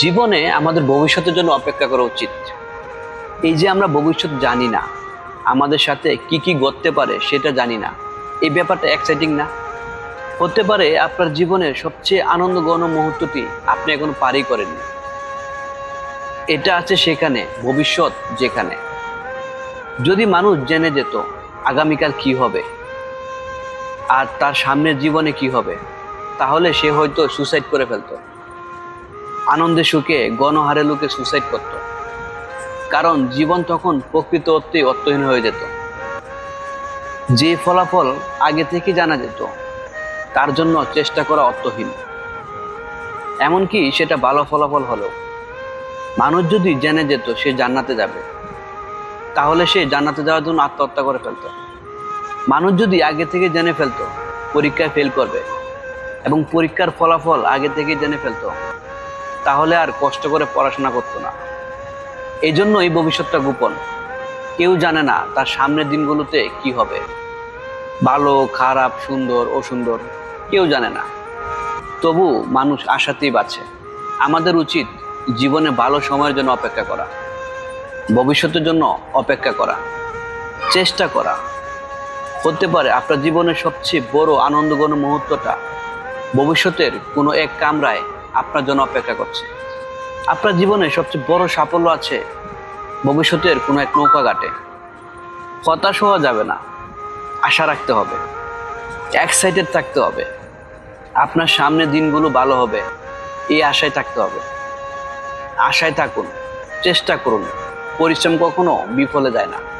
জীবনে আমাদের ভবিষ্যতের জন্য অপেক্ষা করা উচিত। এই যে আমরা ভবিষ্যৎ জানি না, আমাদের সাথে কি কি ঘটতে পারে সেটা জানি না। এই ব্যাপারটা এক্সাইটিং না? হতে পারে আপনার জীবনের সবচেয়ে আনন্দঘন মুহূর্তটি আপনি এখন পারই করেননি। এটা আছে সেখানে, ভবিষ্যৎ যেখানে। যদি মানুষ জেনে যেত আগামীকাল কি হবে আর তার সামনের জীবনে কি হবে, তাহলে সে হয়তো সুসাইড করে ফেলতো। আনন্দে সুখে, গণহারে লোকে সুসাইড করত। কারণ জীবন তখন প্রকৃত অর্থেই অর্থহীন হয়ে যেত। যে ফলাফল আগে থেকে জানা যেত, তার জন্য চেষ্টা করা অর্থহীন। এমনকি সেটা ভালো ফলাফল হলেও। মানুষ যদি জেনে যেত, সে জান্নাতে যাবে। তাহলে সে জান্নাতে যাওয়ার জন্য আত্মহত্যা করে ফেলতো। মানুষ যদি আগে থেকে জেনে ফেলতো, পরীক্ষায় ফেল করবে, এবং পরীক্ষার ফলাফল আগে থেকে জেনে ফেলতো তাহলে আর কষ্ট করে পড়াশোনা করতো না। এই জন্য এই ভবিষ্যৎটা গোপন। কেউ জানে না তার সামনের দিনগুলোতে কি হবে। ভালো, খারাপ, সুন্দর, অসুন্দর, কেউ জানে না। তবু মানুষ আশাতেই বাঁচে। আমাদের উচিত জীবনে ভালো সময়ের জন্য অপেক্ষা করা। ভবিষ্যতের জন্য অপেক্ষা করা। চেষ্টা করা। হতে পারে আপনার জীবনের সবচেয়ে বড় আনন্দঘন মুহূর্তটা ভবিষ্যতের কোনো এক কামরায় আপনার জন্য অপেক্ষা করছে। আপনার জীবনে সবচেয়ে বড় সাফল্য আছে ভবিষ্যতের কোনো এক নৌকা ঘাটে। হতাশ হওয়া যাবে না। আশা রাখতে হবে। এক্সাইটেড থাকতে হবে। আপনার সামনে দিনগুলো ভালো হবে। এই আশায় থাকতে হবে। আশায় থাকুন। চেষ্টা করুন। পরিশ্রম কখনো বিফলে যায় না।